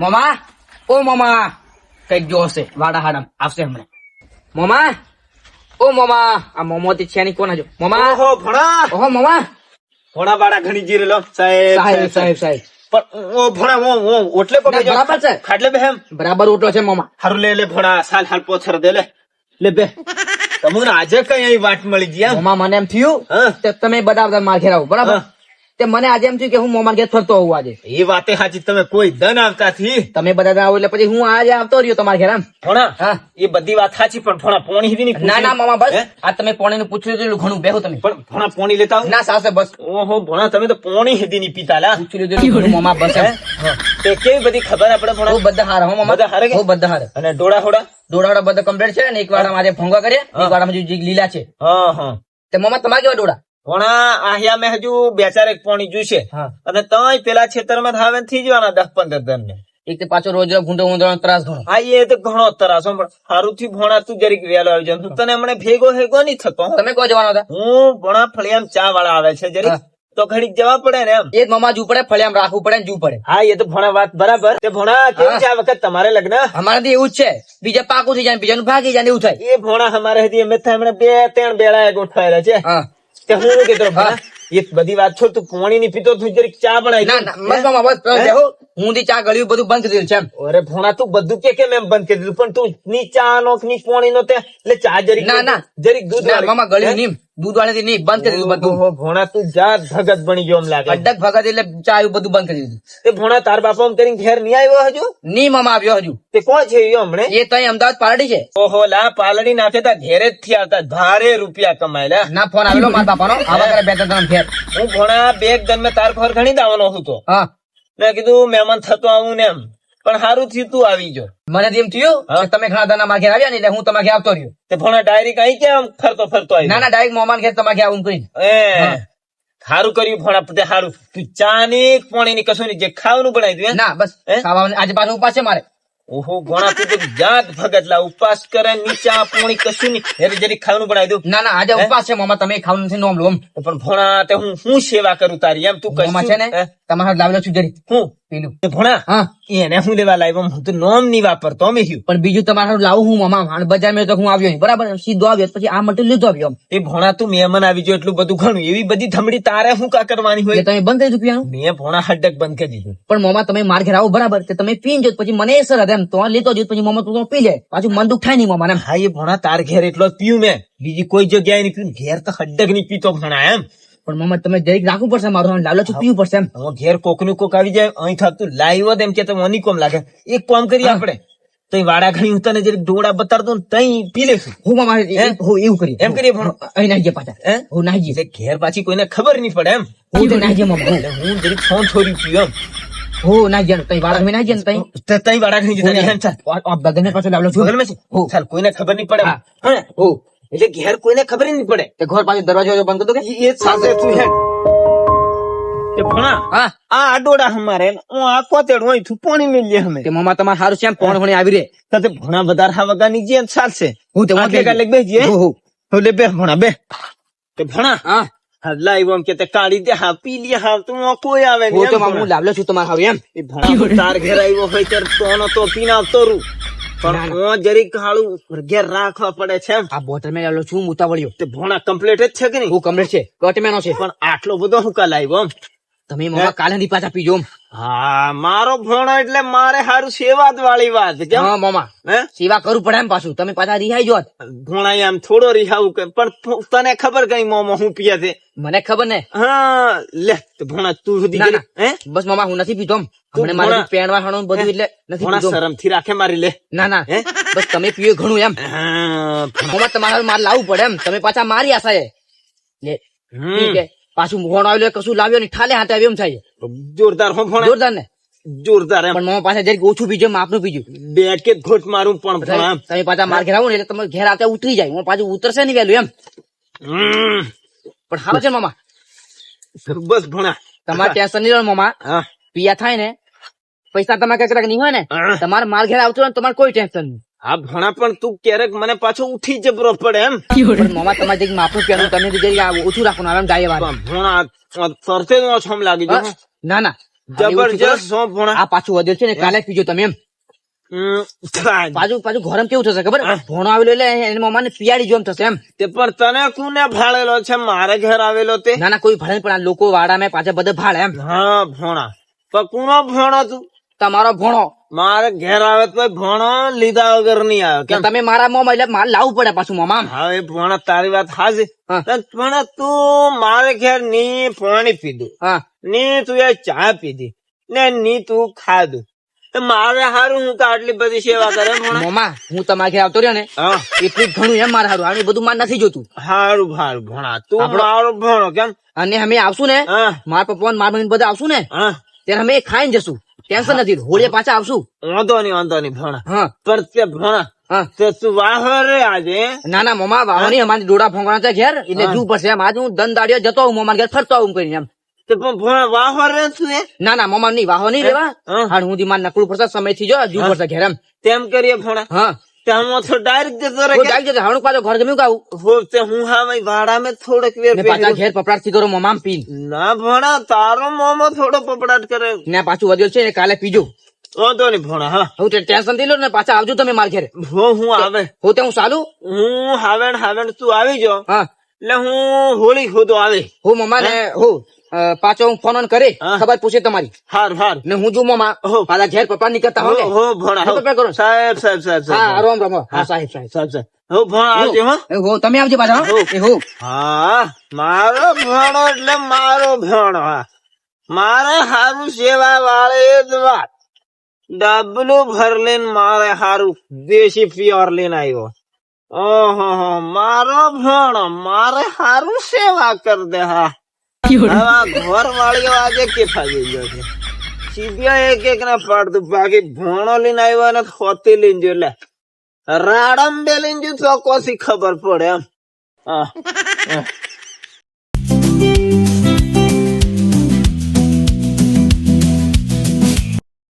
મોમા ઓ મોમા કંઈક જો હશે વાડા હાડમ આવશે હમણાં મોમા ઓ મોમા આ મોમો થી છે ની કોના જો મોમા ઓહો ભણા. ઓહો મોમા ભણા વાડા ઘણી જીરેલો સાહેબ સાહેબ સાહેબ સાહેબ. પણ ઓ ભણા ઓ ઓ ઓટલે પકડી બરાબર છે. ખાટલે બરાબર ઉઠો છે મોમા હારું લે લે ભણા. સાલ હાલ દે લે. લે બે. તમને આજે કઈ વાટ મળી ગયા મોમા મને એમ થયું તમે બધા બધા માર ઘેર બરાબર. તે મને આજે એમ થયું કે હું મોમા ઘેર ફરતો હોઉં આજે. એ વાતે હાજી તમે કોઈ દન આવતા થી તમે બધા આવો એટલે પછી હું આજે આવતો રહ્યો તમારા ઘેર આમ. ભણા હા. એ બધી વાત સાચી પણ થોડા પોણી હીધી ના ના મામા બસ. આ તમે પોણી નું પૂછ્યું લીધેલું ઘણું બેહો તમે. પણ ભણા પોણી લેતા આવું. ના સાસે બસ. ઓહો ભણા તમે તો પોણી હીધી ની પીતા લા. પૂછી લીધેલું મામા બસ હે? તે કેવી બધી ખબર આપડે ભણા બધા હારા હો મામા. બધા હારે કે? બધા હારે. અને ડોળા હોડા? દોડાડા બધા કમ્પ્લીટ છે ને એક વાળા આજે ભોંગા કર્યા એક વાળા હજુ લીલા છે. હા હા. તે મામા તમારે કેવા દોડા ભણા આહિયા મેં હજુ બે ચાર એક પોણી જોઈશે. અને તય પેલા ખેતરમાં ધાવે થઈ જવાના દસ પંદર દર ને એક પાછો રોજ ભૂંડો ઊંધો ત્રાસ ઘણો. હા એ તો ઘણો ત્રાસ. પણ થી ભણા તું જરીક વેલો આવી જાય તને હમણે ભેગો હેગો નહીં થતો. તમે કહો જવાના હતા. હું ભણા ફળિયામ ચા વાળા આવે છે જરીક. તો ઘડીક જવા પડે ને એમ. એ મમા મામા જુ પડે ફળિયામ રાખવું પડે જુ પડે. હા એ તો ભણા વાત બરાબર. તે ભણા કેવું છે આ વખત તમારે લગ્ન? અમારે તો એવું જ છે. બીજા પાકું થઈ જાય ને બીજાનું ભાગી જાય એવું થાય. એ ભણા અમારે હજી અમે બે ત્રણ બેડા ગોઠવાયેલા છે. હા. તે હું. ભણા એ બધી વાત છોડ તું પોણી ની પીતો તું જરીક ચા બનાવી ના ના બસ મામા બસ હું? થી ચા ગળ્યું બધું બંધ કરી દીધું છે એમ. અરે ભોણા તું બધું કે કેમ એમ બંધ કરી દીધું? પણ તું ની ચા નો ની પોણી નો તે. એટલે ચા જરીક ના ના. જરીક દૂધ ના, મામા ગળ્યું? નહીં દૂધ વાળેથી નહીં બંધ કરી દીધું બધું. ભોણા તું જા ભગત બની ગયો એમ લાગે. અડક ભગત એટલે ચા એવું બધું બંધ કરી દીધું. તે ભોણા તાર બાપા એમ કરીને ઘેર નહીં આવ્યો હજુ? નહીં મામા આવ્યો હજુ. તે કોણ છે એ હમણે? એ તો અમદાવાદ પાલડી છે. ઓહો લા પાલડી નાખે તા ઘેરે જ થી આવતા ભારે રૂપિયા કમાયેલા. ના ફોન આવેલો મારા બાપાનો. આવા કરે બે ત્રણ ઘેર. હું ભોણા બે એક દન મેં તાર ઘર ઘણી દાવાનો હતો. હા. મેં કીધું મહેમાન થતો આવું ને એમ. પણ સારું થયું તું આવી ગયો. મને એમ થયું તમે ઘણા દાના માગે આવ્યા ને એટલે હું તમારે આવતો રહ્યો. તે ભોણા ડાયરી કઈ કેમ ફરતો ફરતો આવ્યો ના ના ડાયરેક્ટ મોમાન ઘેર તમારે આવું કરી એ સારું કર્યું ભણા તે સારું ચા ની પાણી ની કશું જે ખાવાનું બનાવી દઉં ના બસ ખાવાનું આજે પાછું ઉપાસ છે મારે. ઓહો ઘણા તું જાત ભગત લા ઉપવાસ કરે નીચા પોણી કશું નહીં એટલે જરી ખાવાનું બનાવી દઉં ના ના આજે? ઉપાસ છે મામા તમે ખાવાનું નથી નોમ લો પણ ભણા તે હું શું સેવા કરું તારી એમ તું કહે છે ને? તમારા લાવેલો છું જરી. હું? પેલું. ભણા? હા. એને હું લેવા લાવ્યો? હું તો નોમ નહીં વાપરતો અમે હ્યું પણ બીજું તમારે લાવું હું મામા? હાલ બજારમાં તો હું આવ્યો નહીં. બરાબર? સીધો આવ્યો પછી આ મટીરિયલ લીધો આવ્યો એ ભણા તું મહેમાન આવી ગયો એટલું બધું ઘણું. એવી બધી થમડી તારે હું કા કરવાની હોય? તમે બંધ કરી દીધું પીવાનું મેં ભણા હડક બંધ કરી દીધું. પણ મોમા તમે માર ઘેર આવો બરાબર? કે તમે પીન જો પછી મને સર એમ. તો લેતો જો પછી મોમા તું પી જાય પાછું મન દુખ થાય નહીં મોમાં હા એ ભણા તાર ઘેર એટલો જ પીયું મેં. બીજી કોઈ જગ્યાએ નહીં પીયું ઘેર તો હડક નહીં પીતો ભણા એમ. પણ મોમાં તમે જરીક રાખવું પડશે મારું લાલો છું પીવું પડશે એમ. ઘેર કોકનું કોક આવી જાય અહીં થતું લાઈવ એમ કે મને કોમ લાગે. એક કોમ કરીએ આપણે. તઈ વાડા ઘણી હું તને જરીક ડોડા બતાડતો ને તઈ પી લેશું. હું મામા હું? એવું કરી એમ કરીએ પણ? અહીં નાખીએ પાછા. હે? હું નાખીએ ઘેર પાછી કોઈને ખબર નહીં પડે એમ. હું તો નાખીએ મામા. હું. હું જરીક ફોન છોડી પીયું હું નાખીએ ને તઈ વાળા નાખીએ ને તઈ? એમ તઈ વાડા ઘણી જતા રહે. ચાલ. આ- આ બધાને પાછો લાવલો ચાલ કોઈને ખબર નહીં પડે હા. હા. હો. એટલે ઘેર કોઈને ખબર ય નહીં પડે. તે ઘર પાછો દરવાજો બંધ કરી દો કે? એ સાથે તું હેડ. તે ભણા. હા. આ આડોડા હમારે ને હું આ કોતેડ હોય તું પાણી મેલીએ અમે. તે મામા તમારે સારું છે એમ? પોણ ભણી આવી રે. તો તે ભણા વધારે હા વગાની જે ચાલશે. હું તે આટલે કાલે બે જઈએ હો, હો. એટલે બે ભણા બે. તે ભણા. હા. હા લાઈવ આમ કે તે કાઢી દે. હા પી લે. હા તું આ કોઈ આવે હું નહીં તો એમ મામા હું ભણા. લાવલો છું તમારે હારું એમ. એ ભણા તાર ઘેર આવ્યો હોય ત્યારે તોનો તો પીને આવતો રૂ ના, પણ હું જરીક હાળું ઘેર રાખવા પડે છે આ બોટલ મેં છું મુતાવળિયો તે ભણા કમ્પ્લીટ જ છે કે નહીં? હું છે. કટમેનો છે. પણ આટલો બધો હું કાલ આવ્યો એમ. તમે મામા કાલે ની પાછા પીજો હા મારો ભણો એટલે મારે હારું સેવા વાળી વાત કેમ? હા મામા. સેવા કરવું પડે એમ પાછું. તમે પાછા રિહાઈ જો ભોણા આમ થોડો રિહાવું પણ તને ખબર કઈ મોમો હું પીએ છે? મને ખબર ને. હા લે ભણા તું સુધી. હે? બસ મામા હું નથી પીતો. તું મારે પેણવા હણો બધું એટલે નથી પીતો શરમથી રાખે મારી લે. ના ના. બસ તમે પીએ ઘણું એમ. મામા તમારે માર લાવવું પડે એમ. તમે પાછા મારી આશા એ. લે. પાછું મોહણ આવ્યું કશું લાવ્યો ને ઠાલે હાથે આવ્યો એમ થાય જોરદાર હો ભોણા જોરદાર ને? જોરદાર એમ. પણ મામા પાસે જરીક ઓછું પીજો એમ આપનું પીજો બે કે ઘોટ મારું પણ ભોણા તમે પાછા માર ઘેર આવો ને એટલે તમે ઘેર આવતા ઉતરી જાય. હું પાછું ઉતરશે નહીં વહેલું એમ. પણ સારું છે મામા. બસ ભણા. તમારે ટેન્શન નહીં રહ્યો મામા. પિયા થાય ને. પૈસા તમારે કંઈક નહીં હોય ને. તમારે માર ઘેર આવતો હોય તમારે કોઈ ટેન્શન નહીં. હા ભણા પણ તું ક્યારેક મને પાછો ઉઠી જબરો પડે એમ. પણ મામા તમારે જઈ માપનું પહેરવું તમે જઈ ઓછું રાખવાનું આરામ ગાય વાર ભણા સરતે નો છમ લાગી? ગયો ના ના. જબરજસ્ત સો ભણા. આ પાછું વધેલ છે ને કાલે પીજો તમે એમ. પાછું પાછું ગરમ કેવું થશે ખબર? ભોણો આવેલો એટલે એની મમ્માને પિયાળી જોમ થશે એમ. તે પણ તને કોને ભાળેલો છે? મારે ઘર આવેલો તે? ના ના કોઈ ભાડે પણ આ લોકો વાડામાં પાછા બધા ભાડે એમ. હા ભોણા. પણ કોનો ભોણો તું? તમારો ભોણો. મારે ઘેર આવે તો ભણો લીધા વગર નહીં આવે. કે તમે મારા મોમ એટલે માલ લાવવું પડે પાછું મોમા હવે ભણો તારી વાત હાજી પણ તું મારે ઘેરની પાણી પીધું. ની તું એ ચા પીધી. ને ની તું ખાધું. મારે હારું હું તો આટલી બધી સેવા કરે મોમા હું તમારા ઘેર આવતો રહ્યો ને એટલું ઘણું એમ મારે હારું. આનું બધું મારે નથી જોતું. હારું હારું ભણા. તું મારો ભણો કેમ? અને અમે આવશું ને મારા પપ્પા મારા મમ્મી બધા આવશું ને ત્યારે અમે ખાઈને જશું. ટેન્શન નથી હોળીએ પાછા આવશું. વાંધો નહીં વાંધો નહીં ભણા. હા. પણ તે ભણા. હા. તે તું વાહર રે આજે? ના ના મમ્મા વાહની અમારી ડોડા ફોંગણા છે ઘેર. એટલે હા. પડશે એમ. આજે હું દંદાડીઓ જતો હું મમ્મા ઘેર ફરતો આવું કરીને એમ. તે પણ ભોણા વાહર રે તું એ? ના ના મમ્મા નહીં વાહો નહીં રેવા હા. મારે પડશે સમયથી જો જુ પડશે ઘેર એમ. તેમ કરીએ ભણા. હા. તો ડાયરેક્ટ જતો પાછો ઘર ગમ્યું કાવું હો તે હું હા ભાઈ ભાડામાં થોડોક વેર ને પાછા ઘેર પપડાટથી કરો મમ્મા પી ના ભોણા તારો મોમો થોડો પપડાટ કરે. ને પાછું વધ્યો છે ને કાલે પીજો. વાંધો નહીં ભણા હા. હું ટેન્શનથી લો ને પાછા આવજો તમે મારા ઘેર. હો હું આવે. હું તે હું સાલું? હું હાવેણ હાવેણ તું આવી જો. હા. એટલે હું હોળી ખોદો આવે. હું મમા ને હું. પાછો હું ફોન કરી. ખબર પૂછે તમારી. હાર હાર. ને હું જો મામા. પાછા ઘેર પપ્પા નીકળતા હો હોય હો ભણા હો. પપ્પા કરો. સાહેબ સાહેબ સાહેબ હા રોમ રામ. હા સાહેબ સાહેબ. સાહેબ સાહેબ. હો ભણા આવજે હો. એ હો તમે આવજે પાછા હો. એ હો. હા મારો ભણો એટલે મારો ભણો હા. મારે હારું સેવા વાળે જ વાત. ડબલું ભર લઈને મારે હારું દેશી પ્યોર લઈને આવ્યો. ઓહો મારો ભણો મારે હારું સેવા કર દે હા. ઘર વાળીઓ આજે કે ફાગી ગયો છે? સીધો એક એક ને પાડતું બાકી ભોણો લઈને આવ્યો ને ખોતી લઈને જો લે રાડમ બે લઈને જો તો ખબર પડે એમ. હા.